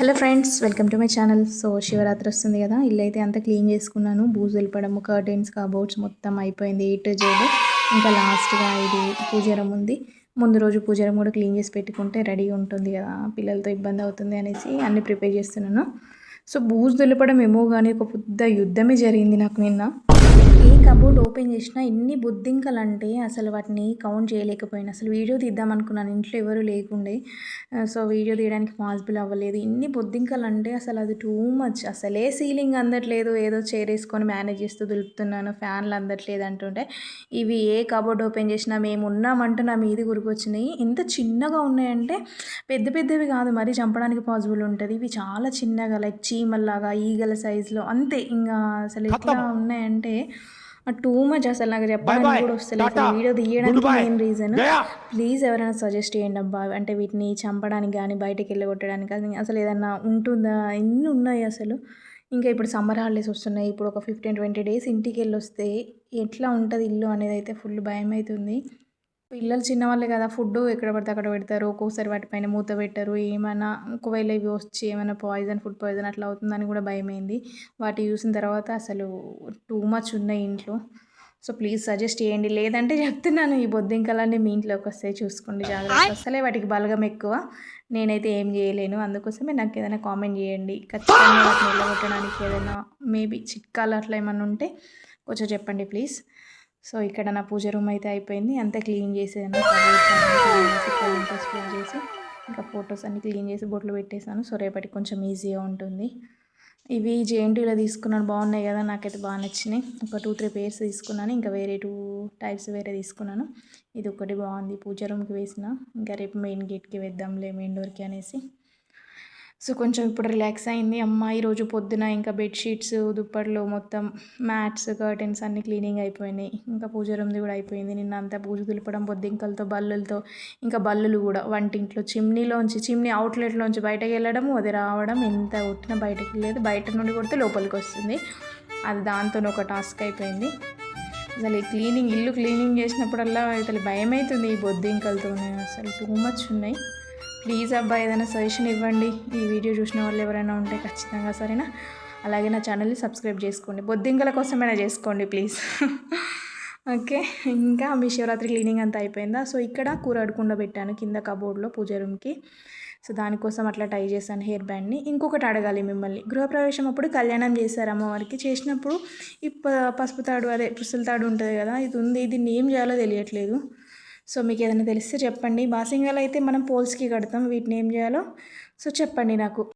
Hello friends welcome to my channel. So Shivaratri వస్తుంది కదా ఇల్లు అయితే అంతా క్లీన్ చేసుకున్నాను. బూజు వెళ్ళిపడము కర్టెన్స్ కబోర్డ్స్ మొత్తం అయిపోయింది ఎయిట్ జేడ్ ఇంకా లాస్ట్గా ఇది పూజరం ఉంది. ముందు రోజు పూజరం కూడా క్లీన్ చేసి పెట్టుకుంటే రెడీగా ఉంటుంది కదా పిల్లలతో ఇబ్బంది అవుతుంది అనేసి అన్ని ప్రిపేర్ చేస్తున్నాను. సో బూజు దులపడం ఏమో కానీ ఒక పెద్ద యుద్ధమే జరిగింది నాకు నిన్న. కబోర్డ్ ఓపెన్ చేసినా ఎన్ని బొద్దింకలు అంటే అసలు వాటిని కౌంట్ చేయలేకపోయినా. అసలు వీడియో తీద్దాం అనుకున్నాను ఇంట్లో ఎవరు లేకుండే. సో వీడియో తీయడానికి పాసిబుల్ అవ్వలేదు. ఎన్ని బొద్దింకలు అంటే అసలు అది టూ మచ్. అసలే సీలింగ్ అందట్లేదు ఏదో చేరేసుకొని మేనేజ్ చేస్తూ దులుపుతున్నాను ఫ్యాన్లు అందట్లేదు అంటుంటే. ఇవి ఏ కబోర్డ్ ఓపెన్ చేసినా మేము ఉన్నామంటూ నా మీది గురికొచ్చినాయి. ఎంత చిన్నగా ఉన్నాయంటే పెద్ద పెద్దవి కాదు మరీ చంపడానికి పాసిబుల్ ఉంటుంది. ఇవి చాలా చిన్నగా లైక్ చీమల్లాగా ఈగల సైజులో అంతే. ఇంకా అసలు ఎట్లా ఉన్నాయంటే టూ మచ్ అసలు నాకు చెప్పడానికి కూడా వస్తలేదు. వీడియో తీయడానికి మెయిన్ రీజన్ ప్లీజ్ ఎవరైనా సజెస్ట్ చేయండి అబ్బా. అంటే వీటిని చంపడానికి కానీ బయటకు వెళ్ళగొట్టడానికి కానీ అసలు ఏదన్నా ఉంటుందా? ఎన్ని ఉన్నాయి అసలు? ఇంకా ఇప్పుడు సమ్మర్ హాలిడేస్ వస్తున్నాయి. ఇప్పుడు ఒక ఫిఫ్టీన్ ట్వంటీ డేస్ ఇంటికి వెళ్ళి వస్తే ఎట్లా ఉంటుంది ఇల్లు అనేది అయితే ఫుల్ భయం అవుతుంది పిల్లలు చిన్నవాళ్ళే కదా ఫుడ్ ఎక్కడ పడితే అక్కడ పెడతారు. ఒక్కొక్కసారి వాటిపైన మూత పెట్టరు. ఏమైనా ఒకవేళ ఇవి వచ్చి ఏమైనా పాయిజన్ ఫుడ్ పాయిజన్ అట్లా అవుతుందని కూడా భయమైంది. వాటి చూసిన తర్వాత అసలు టూ మచ్ ఉన్నాయి ఇంట్లో. సో ప్లీజ్ సజెస్ట్ చేయండి. లేదంటే చెప్తున్నాను ఈ బొద్దింకలన్నీ మీ ఇంట్లోకి వస్తాయి. చూసుకోండి జాగ్రత్త అసలే వాటికి బలగం ఎక్కువ. నేనైతే ఏం చేయలేను. అందుకోసమే నాకు ఏదైనా కామెంట్ చేయండి. ఖచ్చితంగా వాటిని నిలబెట్టడానికి ఏదైనా మేబీ చిట్కాలు అట్లా ఏమైనా ఉంటే కొంచెం చెప్పండి ప్లీజ్ సో ఇక్కడ నా పూజ రూమ్ అయితే అయిపోయింది. అంతా క్లీన్ చేసాను క్లీన్ చేసి ఇంకా ఫొటోస్ అన్ని క్లీన్ చేసి బొట్లు పెట్టేశాను సో రేపటికి కొంచెం ఈజీగా ఉంటుంది. ఇవి జేఎన్టీలో తీసుకున్నాను. బాగున్నాయి కదా నాకైతే బాగా నచ్చినాయి. ఒక టూ త్రీ పేర్స్ తీసుకున్నాను. ఇంకా వేరే టూ టైప్స్ వేరే తీసుకున్నాను. ఇది ఒకటి బాగుంది. పూజ రూమ్కి వేసిన. ఇంకా రేపు మెయిన్ గేట్కి వేద్దాంలే మెయిన్ డోర్కి అనేసి. సో కొంచెం ఇప్పుడు రిలాక్స్ అయింది. అమ్మ ఈరోజు పొద్దున ఇంకా బెడ్షీట్స్ దుప్పట్లు మొత్తం మ్యాట్స్ కర్టెన్స్ అన్నీ క్లీనింగ్ అయిపోయినాయి. ఇంకా పూజ రూమ్ది కూడా అయిపోయింది. నిన్న అంతా పూజ దులపడం బొద్దింకలతో బల్లులతో ఇంకా బల్లులు కూడా వంటింట్లో. చిమ్నీలోంచి చిమ్నీ అవుట్లెట్లోంచి బయటకు వెళ్ళడం అది రావడం ఎంత కొట్టినా బయటకు వెళ్ళలేదు బయట నుండి కొడితే లోపలికి వస్తుంది. అది దాంతో ఒక టాస్క్ అయిపోయింది. అసలు ఈ క్లీనింగ్ ఇల్లు క్లీనింగ్ చేసినప్పుడల్లా అసలు భయం అవుతుంది ఈ బొద్దింకలతో అసలు టూ మచ్ ఉన్నాయి. ప్లీజ్ అబ్బాయి ఏదైనా సజెషన్ ఇవ్వండి. ఈ వీడియో చూసిన వాళ్ళు ఎవరైనా ఉంటే ఖచ్చితంగా సరేనా? అలాగే నా ఛానల్ని సబ్స్క్రైబ్ చేసుకోండి. బొద్దింకల కోసమైనా చేసుకోండి ప్లీజ్ ఓకే ఇంకా మీ శివరాత్రి క్లీనింగ్ అంతా అయిపోయిందా? సో ఇక్కడ కూర అడుకుండా పెట్టాను కింద కబోర్డ్లో పూజ రూమ్కి సో దానికోసం అట్లా టై చేశాను హెయిర్ బ్యాండ్ని ఇంకొకటి అడగాలి మిమ్మల్ని. గృహప్రవేశం అప్పుడు కళ్యాణం చేశారు అమ్మవారికి. చేసినప్పుడు ఈ పసుపు తాడు అదే పుస్తల తాడు ఉంటుంది కదా ఇది ఉంది. ఇది ఏం చేయాలో తెలియట్లేదు. సో మీకు ఏదైనా తెలిస్తే చెప్పండి. బాసింగాలు అయితే మనం పోల్స్కి కడతాం. వీటిని ఏం చేయాలో? సో చెప్పండి నాకు.